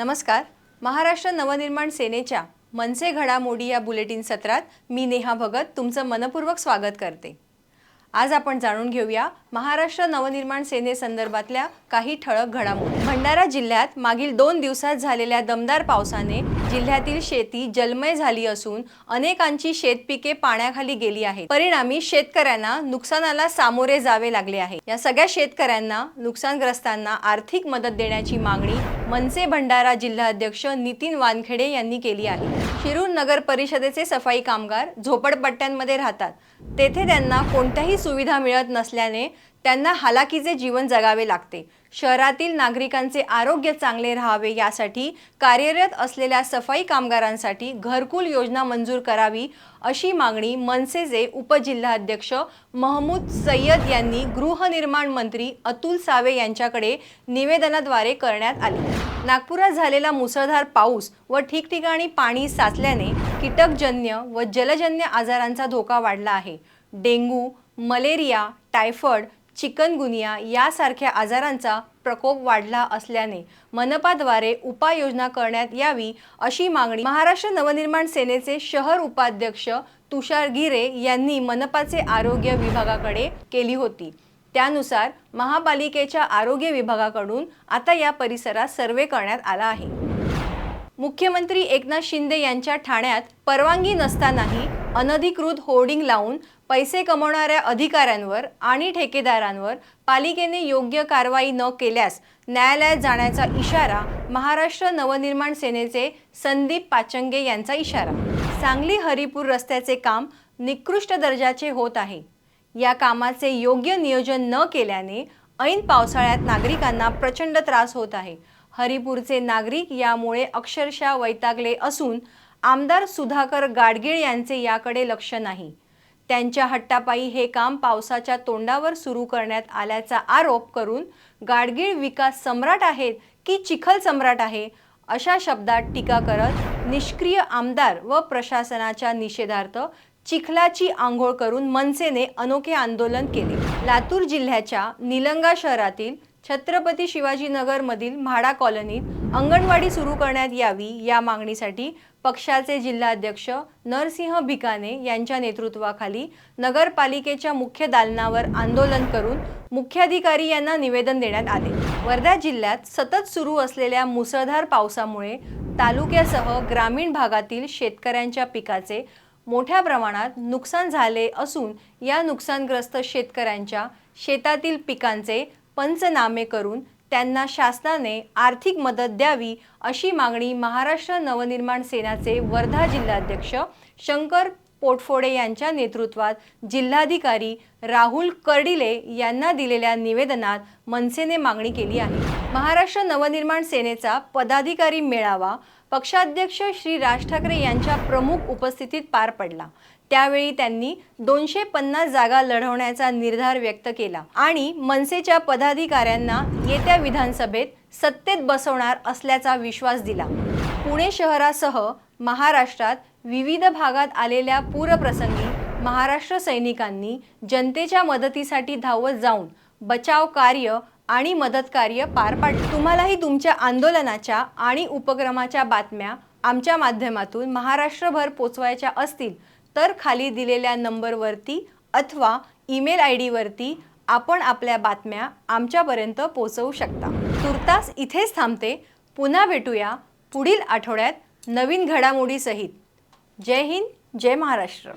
नमस्कार. महाराष्ट्र नवनिर्माण सेनेच्या मनसे घडामोडी या बुलेटिन सत्रात मी नेहा भगत तुमचं मनपूर्वक स्वागत करते. आज आपण जाणून घेऊया महाराष्ट्र नवनिर्माण सेनेसंदर्भातल्या काही ठळक घडामोडी. भंडारा जिल्ह्यात मागील दोन दिवसात झालेल्या दमदार पावसाने जिल्ह्यातील शेती जलमय झाली असून अनेकांची शेतपिके पाण्याखाली गेली आहेत. परिणामी शेतकऱ्यांना नुकसानाला सामोरे जावे लागले आहे. या सगळ्या शेतकऱ्यांना नुकसानग्रस्तांना आर्थिक मदत देण्याची मागणी मनसे भंडारा जिल्हाध्यक्ष नितीन वानखेडे यांनी केली आहे. शिरूर नगर परिषदेचे सफाई कामगार झोपडपट्ट्यांमध्ये राहतात. तेथे त्यांना कोणत्याही सुविधा मिळत नसल्याने त्यांना हालाकीचे जीवन जगावे लागते. शहरातील नागरिकांचे आरोग्य चांगले राहावे यासाठी कार्यरत असलेल्या सफाई कामगारांसाठी घरकुल योजना मंजूर करावी अशी मागणी मनसेचे उपजिल्हाध्यक्ष महमूद सय्यद यांनी गृहनिर्माण मंत्री अतुल सावे यांच्याकडे निवेदनाद्वारे करण्यात आली. नागपुरात झालेला मुसळधार पाऊस व ठिकठिकाणी पाणी साचल्याने कीटकजन्य व जलजन्य आजारांचा धोका वाढला आहे. डेंग्यू मलेरिया टायफॉइड चिकनगुनिया यासारख्या आजारांचा प्रकोप वाढला असल्याने मनपाद्वारे उपाययोजना करण्यात यावी अशी मागणी महाराष्ट्र नवनिर्माण सेनेचे शहर उपाध्यक्ष तुषार गिरे यांनी मनपाचे आरोग्य विभागाकडे केली होती. त्यानुसार महापालिकेच्या आरोग्य विभागाकडून आता या परिसरात सर्वे करण्यात आला आहे. मुख्यमंत्री एकनाथ शिंदे यांच्या ठाण्यात परवानगी नसतानाही अनधिकृत होर्डिंग लावून पैसे कमवणाऱ्या अधिकाऱ्यांवर आणि ठेकेदारांवर पालिकेने योग्य कारवाई न केल्यास न्यायालयात जाण्याचा इशारा महाराष्ट्र नवनिर्माण सेनेचे संदीप पाचंगे यांचा इशारा. सांगली हरिपूर रस्त्याचे काम निकृष्ट दर्जाचे होत आहे. या कामाचे योग्य नियोजन न केल्याने ऐन पावसाळ्यात नागरिकांना प्रचंड त्रास होत आहे. हरिपूरचे नागरिक यामुळे अक्षरशः वैतागले असून आमदार सुधाकर गाडगीळ यांचे याकडे लक्ष नाही. त्यांच्या हट्टापायी हे काम पावसाच्या तोंडावर सुरू करण्यात आल्याचा आरोप करून गाडगीळ विकास सम्राट आहेत की चिखल सम्राट आहे अशा शब्दात टीका करत निष्क्रिय आमदार व प्रशासनाच्या निषेधार्थ चिखलाची आंघोळ करून मनसेने अनोखे आंदोलन केले. लातूर जिल्ह्याच्या निलंगा शहरातील छत्रपती शिवाजीनगरमधील म्हाडा कॉलनीत अंगणवाडी सुरू करण्यात यावी या मागणीसाठी पक्षाचे जिल्हाध्यक्ष नरसिंह भिकाने यांच्या नेतृत्वाखाली नगरपालिकेच्या मुख्य दालनावर आंदोलन करून मुख्याधिकारी यांना निवेदन देण्यात आले. वर्धा जिल्ह्यात सतत सुरू असलेल्या मुसळधार पावसामुळे तालुक्यासह ग्रामीण भागातील शेतकऱ्यांच्या पिकाचे मोठ्या प्रमाणात नुकसान झाले असून या नुकसानग्रस्त शेतकऱ्यांच्या शेतातील पिकांचे पंचनामे करून त्यांना शासनाने आर्थिक मदत द्यावी अशी मागणी महाराष्ट्र नवनिर्माण सेनाचे वर्धा जिल्हाध्यक्ष शंकर पोटफोडे यांच्या नेतृत्वात जिल्हाधिकारी राहुल कर्डिले यांना दिलेल्या निवेदनात मनसेने मागणी केली आहे. महाराष्ट्र नवनिर्माण सेनेचा पदाधिकारी मेळावा पक्षाध्यक्ष श्री राज ठाकरे यांच्या प्रमुख उपस्थितीत पार पडला. त्यावेळी त्यांनी दोनशे पन्नास जागा लढवण्याचा निर्धार व्यक्त केला आणि मनसेच्या पदाधिकाऱ्यांना येत्या विधानसभेत सत्तेत बसवणार असल्याचा विश्वास दिला. पुणे शहरासह महाराष्ट्रात विविध भागात आलेल्या पूरप्रसंगी महाराष्ट्र सैनिकांनी जनतेच्या मदतीसाठी धावत जाऊन बचाव कार्य आणि मदतकार्य पार पाडले. तुम्हालाही तुमच्या आंदोलनाच्या आणि उपक्रमाच्या बातम्या आमच्या माध्यमातून महाराष्ट्रभर पोचवायच्या असतील तर खाली दिलेल्या नंबरवरती अथवा ईमेल आय डीवरती आपण आपल्या बातम्या आमच्यापर्यंत पोचवू शकता. तुर्तास इथेच थांबते. पुन्हा भेटूया पुढील आठवड्यात नवीन घडामोडीसहित जय हिंद जय महाराष्ट्र.